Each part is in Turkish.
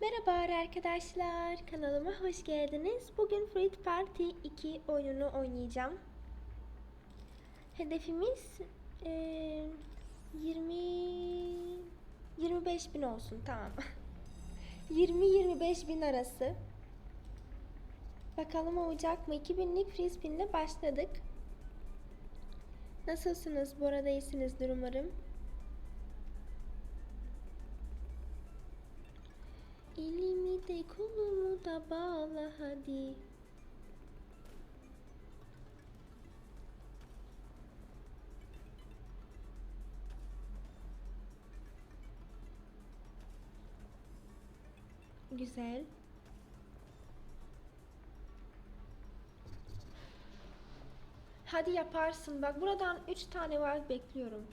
Merhaba arkadaşlar, kanalıma hoş geldiniz. Bugün Fruit Party 2 oyununu oynayacağım. Hedefimiz eee, 20 25 bin olsun, tamam. 20-25 bin arası. Bakalım olacak mı? 2000'lik free spin'le başladık. Nasılsınız? Bu arada iyisinizdir umarım. Elimi de kolumu da bağla hadi. Güzel. Hadi yaparsın. Bak buradan 3 tane var bekliyorum.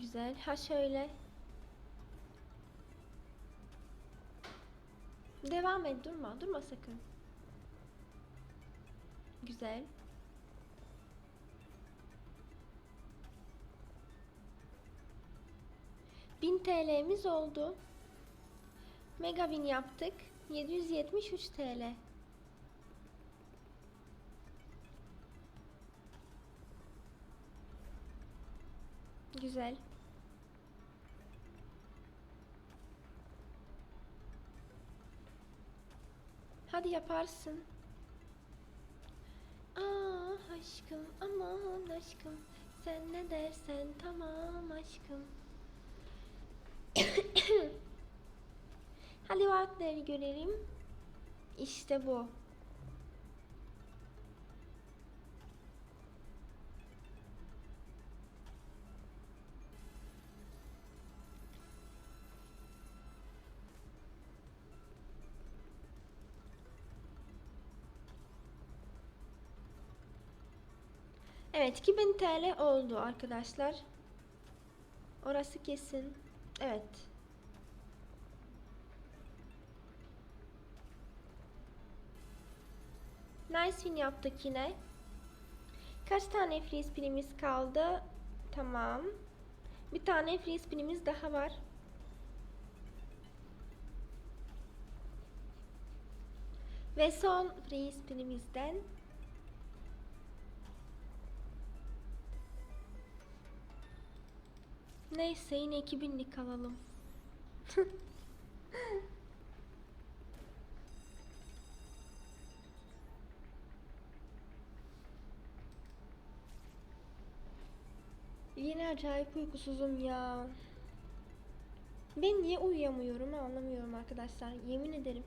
Güzel. Ha şöyle. Devam et. Durma. Durma sakın. Güzel. Bin TL'miz oldu. Mega win yaptık. 773 TL. Güzel. Hadi yaparsın. Aa aşkım aman aşkım sen ne dersen tamam aşkım. Hadi vaatleri görelim. İşte bu. Evet 2000 TL oldu arkadaşlar. Orası kesin. Evet. Nice win yaptık yine. Kaç tane free spinimiz kaldı? Tamam. Bir tane free spinimiz daha var. Ve son free spinimizden Neyse yine 2000'lik alalım. Yine acayip uykusuzum ya. Ben niye uyuyamıyorum anlamıyorum arkadaşlar. Yemin ederim.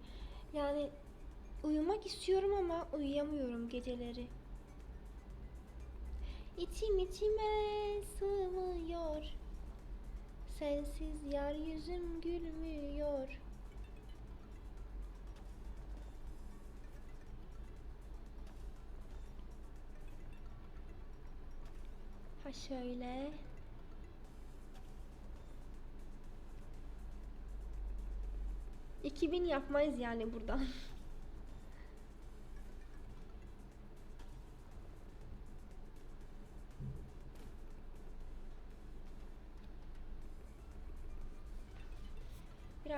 Yani uyumak istiyorum ama uyuyamıyorum geceleri. İçim içime sığmıyor. Sensiz yar yüzüm gülmüyor. Ha şöyle. Bin yapmayız yani buradan.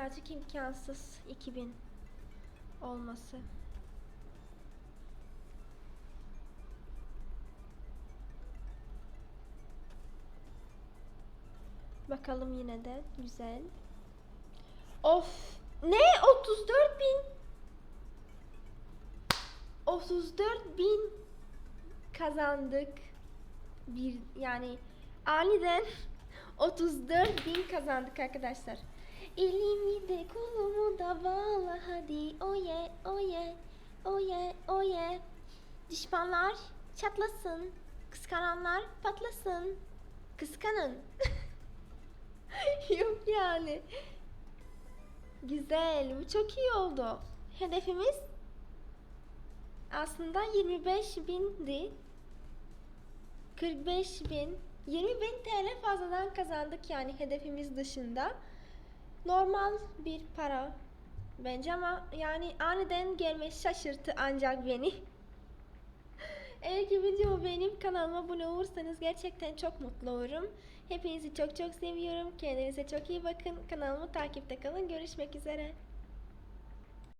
Birazcık imkansız 2000 olması. Bakalım yine de güzel. Of! Ne? 34 bin! 34 bin kazandık. Bir yani aniden 34 bin kazandık arkadaşlar. Elimi de kolumu da bağla hadi oye oye oye oye. Düşmanlar çatlasın. Kıskananlar patlasın. Kıskanın. Yok yani. Güzel. Bu çok iyi oldu. Hedefimiz aslında 25 bindi. 45 bin. 20 bin TL fazladan kazandık yani hedefimiz dışında. Normal bir para bence ama yani aniden gelmesi şaşırttı ancak beni. Belki videomu beğenip kanalıma abone olursanız gerçekten çok mutlu olurum. Hepinizi çok çok seviyorum. Kendinize çok iyi bakın. Kanalımı takipte kalın. Görüşmek üzere.